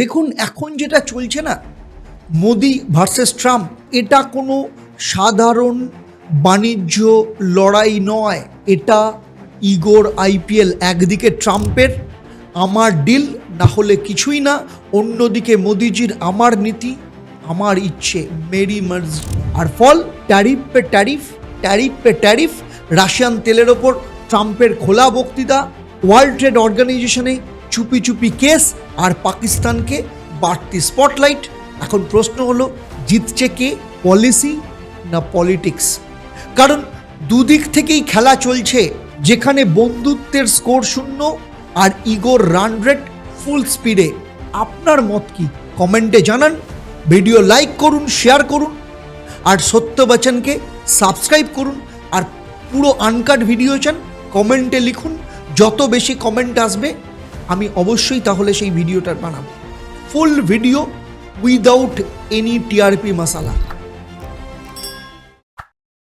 দেখুন, এখন যেটা চলছে না, মোদি ভার্সেস ট্রাম্প, এটা কোনো সাধারণ বাণিজ্য লড়াই নয়, এটা ইগোর আইপিএল, একদিকে ট্রাম্পের আমার ডিল, না হলে কিছুই না, অন্যদিকে মোদিজির আমার নীতি, আমার ইচ্ছে, মেরি মার্জি। আর ফল, ট্যারিফ পে ট্যারিফ ট্যারিফ পে ট্যারিফ, রাশিয়ান তেলের ওপর ট্রাম্পের খোলা বক্তৃতা, ওয়ার্ল্ড ট্রেড অর্গানাইজেশনে চুপি চুপি কেস আর পাকিস্তানকে বাড়তি স্পটলাইট। এখন প্রশ্ন হলো, জিতছে কে, পলিসি না পলিটিক্স? কারণ দুদিক থেকেই খেলা চলছে, যেখানে বন্ধুত্বের স্কোর শূন্য আর ইগোর রান রেট ফুল স্পিডে। আপনার মত কি? কমেন্টে জানান। ভিডিও লাইক করুন, শেয়ার করুন, আর সত্য বচনকে সাবস্ক্রাইব করুন, আর পুরো আনকাট ভিডিও চান, কমেন্টে লিখুন। যত বেশি কমেন্ট আসবে আমি অবশ্যই তাহলে সেই ভিডিওটার বানাবো। Full video without any TRP masala